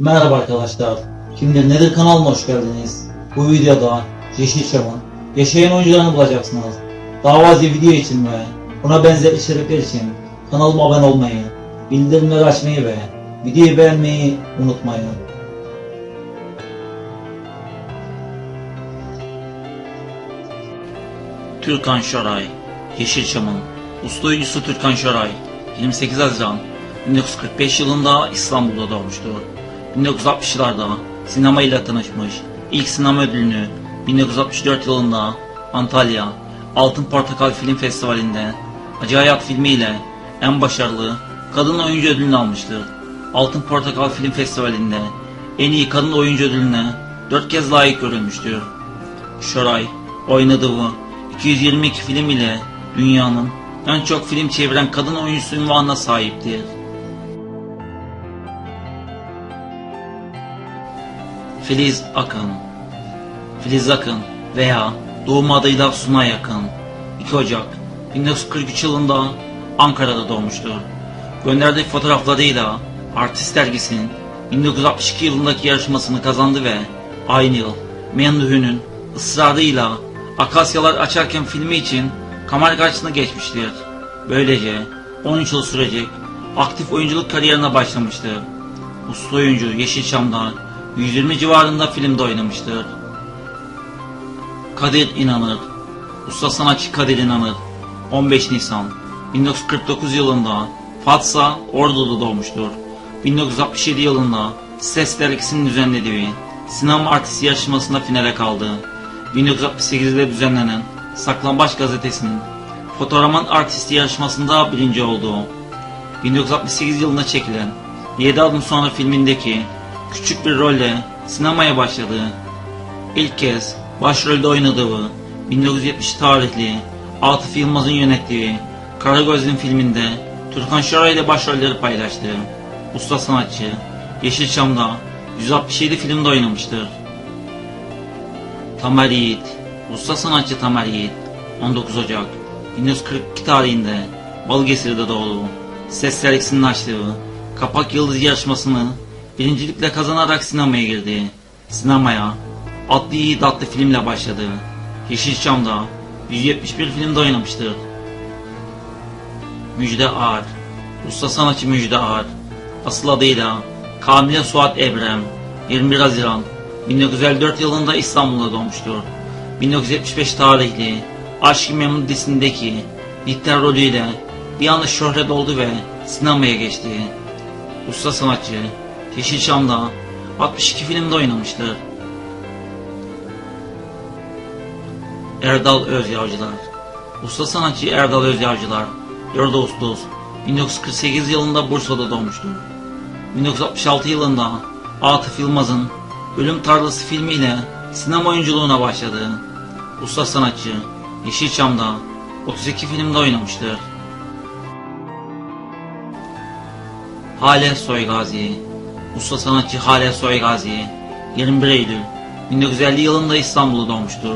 Merhaba arkadaşlar. Şimdi Nedir kanalına hoş geldiniz. Bu videoda Yeşilçam'ın yaşayan oyuncularını bulacaksınız. Davazi video için ve buna benzer içerikler için kanalıma abone olmayı, bildirimleri açmayı ve videoyu beğenmeyi unutmayın. Türkan Şoray, Yeşilçam'ın usta oyuncusu Türkan Şoray, 28 Haziran 1945 yılında İstanbul'da doğmuştur. 1960'larda sinema ile tanışmış. İlk sinema ödülünü 1964 yılında Antalya Altın Portakal Film Festivali'nde Acı Hayat filmiyle en başarılı kadın oyuncu ödülünü almıştır. Altın Portakal Film Festivali'nde en iyi kadın oyuncu ödülüne 4 kez layık görülmüştür. Şoray oynadığı 222 film ile dünyanın en çok film çeviren kadın oyuncusu unvanına sahiptir. Filiz Akın Filiz Akın veya doğum adıyla Sunay Akın 2 Ocak 1943 yılında Ankara'da doğmuştur. Gönderdiği fotoğraflarıyla Artist dergisinin 1962 yılındaki yarışmasını kazandı ve aynı yıl Menduhü'nün ısrarıyla Akasyalar Açarken filmi için kamera karşısına geçmiştir. Böylece 13 yıl sürecek aktif oyunculuk kariyerine başlamıştır. Usta oyuncu Yeşilçam'da 120 civarında filmde oynamıştır. Kadir İnanır Usta sanatçı Kadir İnanır 15 Nisan 1949 yılında Fatsa Ordu'da doğmuştur. 1967 yılında Ses dergisinin düzenlediği sinema artisti yarışmasında finale kaldı. 1968'de düzenlenen Saklambaç gazetesinin fotoğraman artisti yarışmasında birinci oldu. 1968 yılında çekilen 7 adım sonra filmindeki küçük bir rolle sinemaya başladı. İlk kez başrolde oynadığı 1970 tarihli Atıf Yılmaz'ın yönettiği Karagözlüm filminde Türkan Şoray ile başrolleri paylaştı. Usta sanatçı Yeşilçam'da 167 filmde oynamıştır. Tamer Yiğit Usta sanatçı Tamer Yiğit 19 Ocak 1942 tarihinde Balıkesir'de doğdu. Ses sergisinin açtığı Kapak Yıldız yarışmasını birincilikle kazanarak sinemaya girdi. Sinemaya Atlı Yiğit adlı filmle başladı. Yeşilçam'da 171 filmde oynamıştır. Müjde Ağar Usta sanatçı Müjde Ağar Asıl adıyla Kamile Suat Ebrem 21 Haziran 1954 yılında İstanbul'da doğmuştur. 1975 tarihli Aşk-ı Memnu dizisindeki Bihter rolüyle bir anda şöhret oldu ve sinemaya geçti. Usta sanatçı Yeşilçam'da 62 filmde oynamıştır. Erdal Özyavcılar Usta sanatçı Erdal Özyavcılar 4 Ağustos 1948 yılında Bursa'da doğmuştur. 1966 yılında Atıf Yılmaz'ın Ölüm Tarlası filmiyle sinema oyunculuğuna başladı. Usta sanatçı Yeşilçam'da 32 filmde oynamıştır. Hale Soygazi Usta sanatçı Hale Soygazi 21 Eylül 1950 yılında İstanbul'da doğmuştur.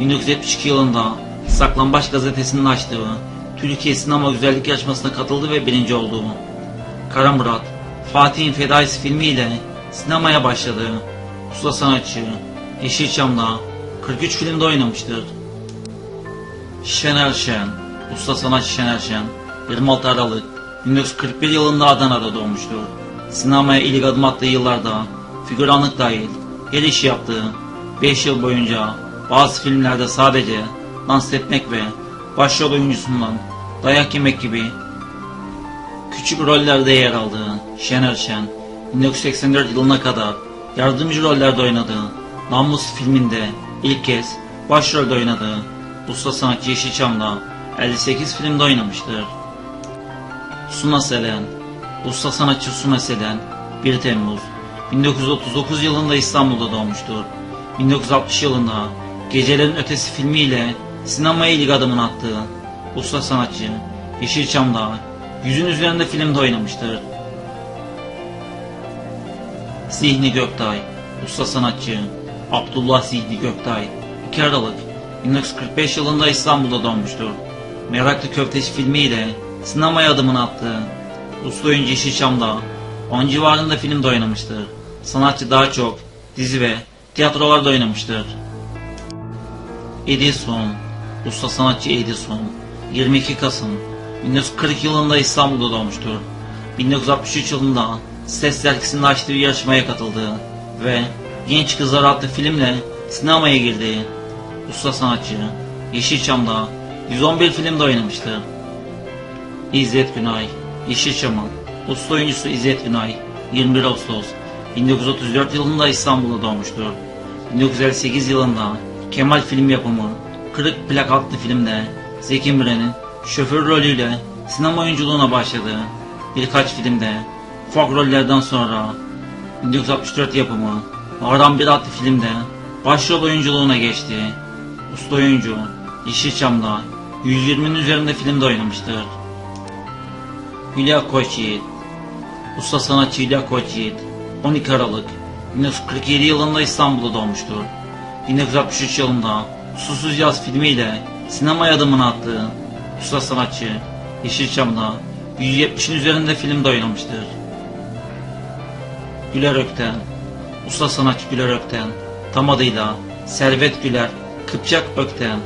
1972 yılında Saklambaç gazetesinin açtığı Türkiye Sinema Güzellik Yarışması'na katıldı ve birinci oldu. Kara Murat, Fatih'in Fedaisi filmiyle sinemaya başladı. Usta sanatçı, Yeşilçam'da 43 filmde oynamıştır. Şener Şen, usta sanatçı Şener Şen, 26 Aralık 1941 yılında Adana'da doğmuştur. Sinemaya ilk adım attığı yıllarda figüranlık dahil her iş yaptığı 5 yıl boyunca bazı filmlerde sadece dans etmek ve başrol oyuncusundan dayak yemek gibi küçük rollerde yer aldığı Şener Şen 1984 yılına kadar yardımcı rollerde oynadığı Namus filminde ilk kez başrolde oynadığı usta sanatçı Yeşilçam'da 58 filmde oynamıştır. Suna Selen Usta sanatçı Selen 1 Temmuz 1939 yılında İstanbul'da doğmuştur. 1960 yılında Gecelerin Ötesi filmiyle sinemaya ilk adımını attığı usta sanatçı Yeşilçam'da yüzün üzerinde filmde oynamıştır. Zihni Göktay, usta sanatçı Abdullah Zihni Göktay, 2 Aralık 1945 yılında İstanbul'da doğmuştur. Meraklı Köfteci filmiyle sinemaya adımını attı. Usta oyuncu Yeşilçam'da 10 civarında filmde oynamıştır. sanatçı daha çok dizi ve tiyatrolarda oynamıştır. Edison, usta sanatçı Edison, 22 Kasım 1940 yılında İstanbul'da doğmuştur. 1963 yılında Ses dergisinde açtığı bir yarışmaya katıldı ve Genç Kızlar adlı filmle sinemaya girdi. Usta sanatçı, Yeşilçam'da 111 filmde oynamıştır. İzzet Günay, Yeşilçam'ın usta oyuncusu İzzet Günay, 21 Ağustos 1934 yılında İstanbul'da doğmuştur. 1958 yılında Kemal Film Yapımı Kırık Plak adlı filmde Zeki Müren'in şoför rolüyle sinema oyunculuğuna başladı. Birkaç filmde ufak rollerden sonra 1964 yapımı Mağaram Bir adlı filmde başrol oyunculuğuna geçti. Usta oyuncu Yeşilçam'da 120'nin üzerinde filmde oynamıştır. Hülya Koçyiğit Usta sanatçı Hülya Koçyiğit 12 Aralık 1947 yılında İstanbul'da doğmuştur. 1963 yılında Susuz Yaz filmiyle sinemaya adımını attığı usta sanatçı Yeşilçam'da 170'in üzerinde filmde oynamıştır. Güler Ökten Usta sanatçı Güler Ökten tam adıyla Servet Güler Kıpçak Ökten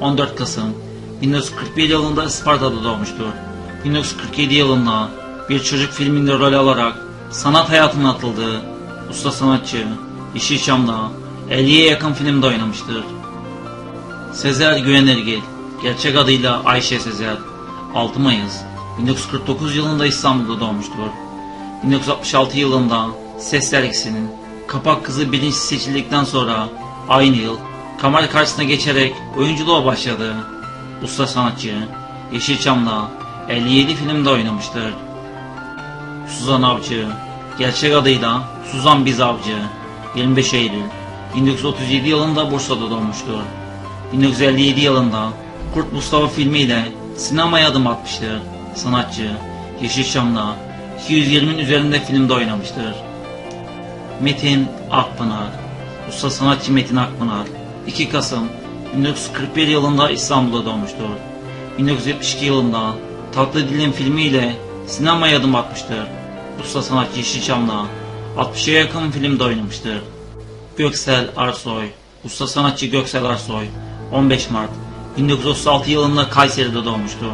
14 Kasım 1941 yılında Isparta'da doğmuştur. 1947 yılında bir çocuk filminde rol alarak sanat hayatına atıldı. Usta sanatçı Yeşilçam'da 50'ye yakın filmde oynamıştır. Sezer Güvenergil, gerçek adıyla Ayşe Sezer, 6 Mayıs 1949 yılında İstanbul'da doğmuştur. 1966 yılında Ses Dergisi'nin Kapak Kızı birinci seçildikten sonra aynı yıl kamera karşısına geçerek oyunculuğa başladı. Usta sanatçı Yeşilçam'da 57 filmde oynamıştır. Suzan Avcı, gerçek adıyla Suzan Bizavcı, 25 Eylül 1937 yılında Bursa'da doğmuştur. 1957 yılında Kurt Mustafa filmiyle sinemaya adım atmıştır. Sanatçı Yeşilçam'da 220'nin üzerinde filmde oynamıştır. Metin Akpınar Usta sanatçı Metin Akpınar 2 Kasım 1941 yılında İstanbul'da doğmuştur. 1972 yılında Tatlı Dilim filmiyle sinemaya adım atmıştır. Usta sanatçı Yeşilçam'da 60'a yakın filmde oynamıştır. Göksel Arsoy Usta sanatçı Göksel Arsoy 15 Mart 1936 yılında Kayseri'de doğmuştur.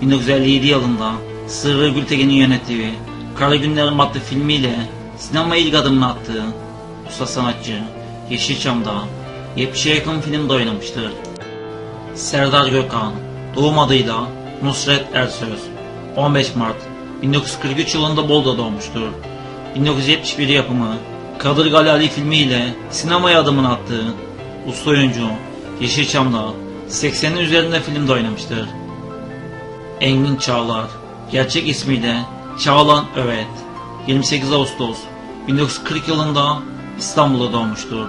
1957 yılında Sırrı Gültekin'in yönettiği Kara Günlerim adlı filmiyle sinemaya ilk adımını attığı usta sanatçı Yeşilçam'da 70'e yakın filmde oynamıştır. Serdar Gökhan doğum adıyla Nusret Ersöz 15 Mart 1943 yılında Bolu'da doğmuştur. 1971 yapımı Kadırgali Ali filmiyle sinemaya adımını attığı usta oyuncu Yeşilçam'da 80'in üzerinde filmde oynamıştır. Engin Çağlar gerçek ismiyle Çağlan Övet 28 Ağustos 1940 yılında İstanbul'da doğmuştur.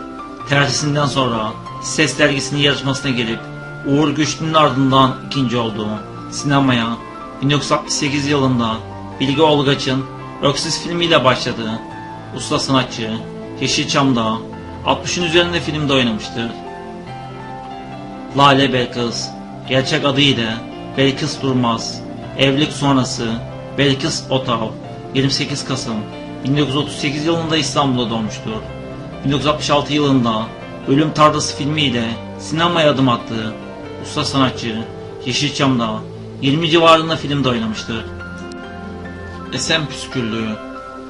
Tercihsinden sonra Ses dergisinin yarışmasına girip Uğur Güçlü'nün ardından ikinci oldu. Sinemaya 1968 yılında Bilge Olgaç'ın Öksüz filmiyle başladı. Usta sanatçı Yeşilçam'da 60'ın üzerinde filmde oynamıştır. Lale Belkıs, gerçek adıyla Belkıs Durmaz, evlilik sonrası Belkıs Otav, 28 Kasım 1938 yılında İstanbul'da doğmuştur. 1966 yılında Ölüm Tarlası filmiyle sinemaya adım attı. Usta sanatçı Yeşilçam'da 20 civarında filmde oynamıştır. Esen Püsküllü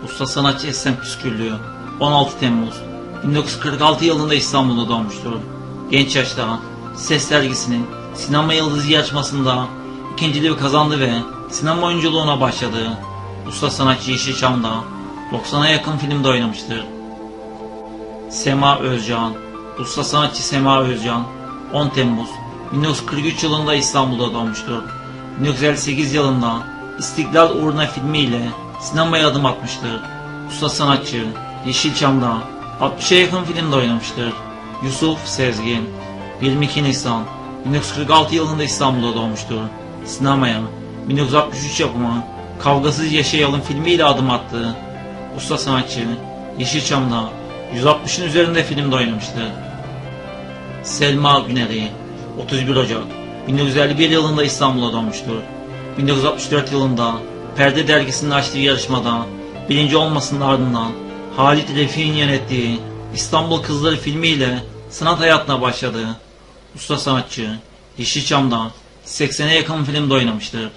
Usta sanatçı Esen Püsküllü 16 Temmuz 1946 yılında İstanbul'da doğmuştur. Genç yaşta Ses dergisinin sinema yıldızı yarışmasında ikinciliği kazandı ve sinema oyunculuğuna başladı. Usta sanatçı Yeşilçam'da 90'a yakın filmde oynamıştır. Sema Özcan Usta sanatçı Sema Özcan 10 Temmuz 1943 yılında İstanbul'da doğmuştur. 1958 yılında İstiklal Uğruna filmiyle sinemaya adım atmıştır. Usta sanatçı Yeşilçam'da 60'a yakın filmde oynamıştır. Yusuf Sezgin 22 Nisan 1946 yılında İstanbul'da doğmuştur. Sinemaya 1963 yapımı Kavgasız Yaşayalım filmiyle adım attı. Usta sanatçı Yeşilçam'da 160'ın üzerinde filmde oynamıştır. Selma Güneri 31 Ocak 1951 yılında İstanbul'da doğmuştur. 1964 yılında Perde dergisinin açtığı yarışmada birinci olmasının ardından Halit Refik'in yönettiği İstanbul Kızları filmiyle sanat hayatına başladı. Usta sanatçı Yeşilçam'da 80'e yakın filmde oynamıştır.